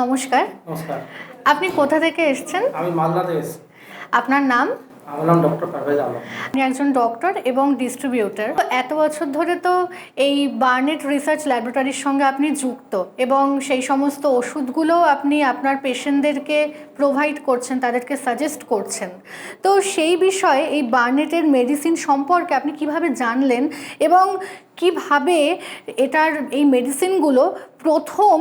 নমস্কার। নমস্কার। আপনি কোথা থেকে এসেছেন? আমি মালদা থেকে আপনার নাম? আমার নাম ডক্টর পারভেজ আলম। আপনি একজন ডক্টর এবং ডিস্ট্রিবিউটর। এত বছর ধরে তো এই বার্নেট রিসার্চ ল্যাবরেটরির সঙ্গে আপনি যুক্ত এবং সেই সমস্ত ওষুধগুলো আপনি আপনার পেশেন্টদেরকে প্রোভাইড করছেন তাদেরকে সাজেস্ট করছেন। তো সেই বিষয়ে এই বার্নেটের মেডিসিন সম্পর্কে আপনি কীভাবে জানলেন এবং কীভাবে এটার এই মেডিসিনগুলো প্রথম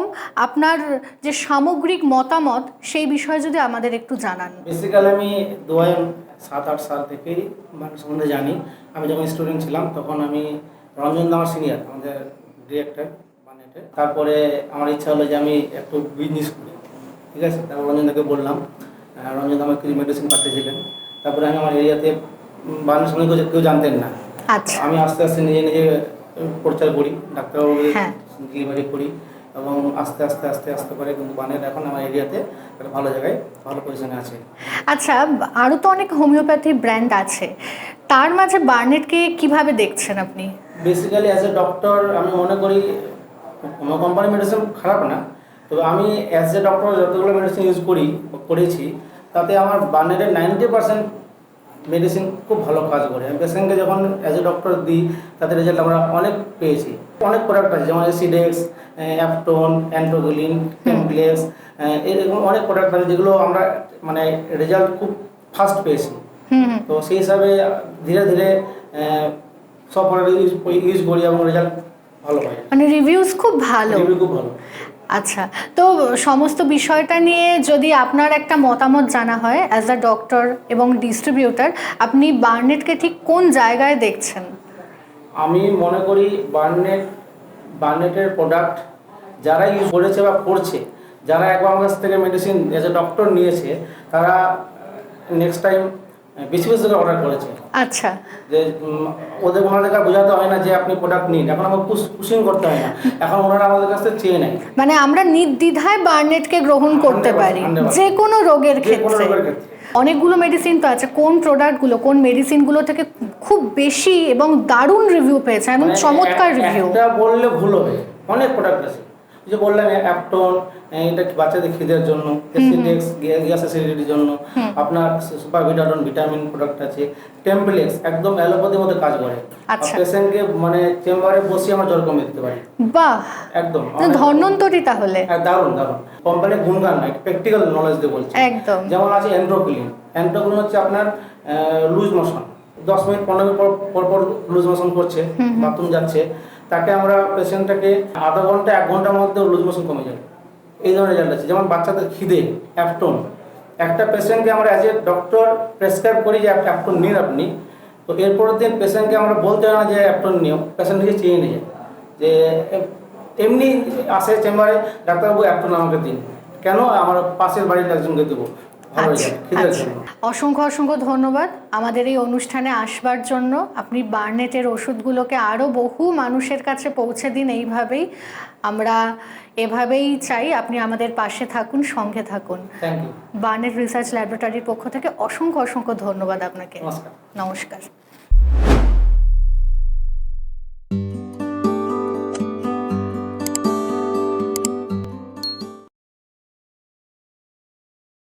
আপনার যে সামগ্রিক মতামত সেই বিষয়ে যদি আমাদের একটু জানান। বেসিক্যালি আমি দু হাজার সাত আট সাল থেকেই মানুষ সম্বন্ধে জানি। আমি যখন স্টুডেন্ট ছিলাম তখন আমি রঞ্জন দামার সিনিয়র আমাদের ডিরেক্টর বানেটে তারপরে আমার ইচ্ছা হলো যে আমি একটু বিজনেস করি। ঠিক আছে? তারপর রঞ্জন দাকে বললাম রঞ্জন দা আমার কিছু মেডিসিন পাঠিয়েছিলেন। তারপরে আমি আমার এরিয়াতে বানের সঙ্গে কেউ- কেউ জানতেন না। আচ্ছা। আমি আস্তে আস্তে নিজে নিজে প্রচার করি ডাক্তারবাবু হ্যাঁ। ডেলিভারি করি। এবং আস্তে আস্তে আস্তে আস্তে করে কিন্তু বানের এখন আমার এরিয়াতে একটা ভালো জায়গায় ভালো পজিশনে আছে। আচ্ছা আরও তো অনেক হোমিওপ্যাথি ব্র্যান্ড আছে। তার মাঝে বার্নেটকে কীভাবে দেখছেন আপনি? বেসিক্যালি অ্যাজ এ ডক্টর আমি মনে করি কোনো কোম্পানি মেডিসিন খারাপ না। তবে আমি অ্যাজ এ ডক্টর যতগুলো মেডিসিন ইউজ করি করেছি তাতে আমার বার্নেটের নাইনটি পার্সেন্ট মেডিসিন খুব ভালো কাজ করে। আমি পেশেন্টকে যখন অ্যাজ এ ডক্টর দিই তাদের রেজাল্ট আমরা অনেক পেয়েছি। অনেক প্রোডাক্ট আছে যেমন এসিডেক্স অ্যাপটোন অ্যান্টোগুলিন টেমপ্লেক্স এরকম অনেক প্রোডাক্ট আছে যেগুলো আমরা মানে রেজাল্ট খুব ফাস্ট পেয়েছি। তো সেই হিসাবে ধীরে ধীরে সব প্রোডাক্ট ইউজ ইউজ করি এবং রেজাল্ট ভালো হয় মানে রিভিউজ খুব ভালো। রিভিউ খুব ভালো। আচ্ছা তো সমস্ত বিষয়টা নিয়ে যদি আপনার একটা মতামত জানা হয় অ্যাজ আ ডক্টর এবং ডিস্ট্রিবিউটার আপনি বার্নেটকে ঠিক কোন জায়গায় দেখছেন? আমি মনে করি বার্নেট বার্নেটের প্রোডাক্ট যারা ইউজ করেছে বা করছে, যারা একবার কাছ থেকে মেডিসিন এজ এ ডক্টর নিয়েছে, তারা নেক্সট টাইম বেশি বেশি করে অর্ডার করেছে। আচ্ছা। যে ওদের ওনাদেরকে বোঝাতে হয় না যে আপনি প্রোডাক্ট নিন। এখন আমার পুশিং করতে হয় না। এখন ওনারা আমাদের কাছ চেয়ে নেয়। মানে আমরা নির্দ্বিধায় বার্নেটকে গ্রহণ করতে পারি। 100% যে কোনো রোগের ক্ষেত্রে। অনেকগুলো মেডিসিন তো আছে। কোন প্রোডাক্টগুলো কোন মেডিসিনগুলো থেকে খুব বেশি এবং দারুণ রিভিউ পেয়েছে এবং মানে চমৎকার রিভিউ বললে ভুল হবে। অনেক প্রোডাক্ট আছে। যে বললাম অ্যাপটন এটা বাচ্চাদের খিদের জন্য এসিডেক্স গ্যাস অ্যাসিডিটির জন্য। আপনার সুপার ভিটাডন ভিটামিন প্রোডাক্ট আছে। টেম্পলেক্স একদম অ্যালোপ্যাথির মধ্যে কাজ করে। আচ্ছা। পেশেন্টকে মানে চেম্বারে বসে আমরা জ্বর কমিয়ে দিতে পারি। বাহ! একদম। ধন্যন্তরী তাহলে। হ্যাঁ, দারুণ দারুণ। কোম্পানির গুণগান না প্র্যাকটিক্যাল নলেজ দিয়ে বলছি। একদম। যেমন আছে অ্যান্ড্রোক্লিন অ্যান্ড্রোক্লিন হচ্ছে আপনার লুজ মোশন দশ মিনিট পনেরো মিনিট পর পর পর লুজ মোশন করছে বাথরুম যাচ্ছে। তাকে আমরা পেশেন্টটাকে আধা ঘণ্টা, এক ঘণ্টার মধ্যে লুজ মোশন কমে যাবে এই ধরনের রেজাল্ট আছে। যেমন বাচ্চাদের খিদে অ্যাপটন একটা পেশেন্টকে আমরা অ্যাজ এ ডক্টর প্রেসক্রাইব করি যে অ্যাপটন নিন আপনি। তো এরপরের দিন পেশেন্টকে আমরা বলতে হয় না যে অ্যাপটন নিও। পেশেন্ট নিজে চেয়ে নিয়ে যায়। যে এমনি আসে চেম্বারে, ডাক্তারবাবু অ্যাপটন আমাকে দিন। কেন? আমার পাশের বাড়ির একজনকে দেবো। আচ্ছা আচ্ছা। অসংখ্য অসংখ্য ধন্যবাদ। আমাদের এই অনুষ্ঠানে আসবার জন্য আপনি বার্নেটের ওষুধগুলোকে আরও বহু মানুষের কাছে পৌঁছে দিন এইভাবেই আমরা এভাবেই চাই আপনি আমাদের পাশে থাকুন সঙ্গে থাকুন। বার্নেট রিসার্চ ল্যাবরেটরির পক্ষ থেকে অসংখ্য অসংখ্য ধন্যবাদ আপনাকে। নমস্কার।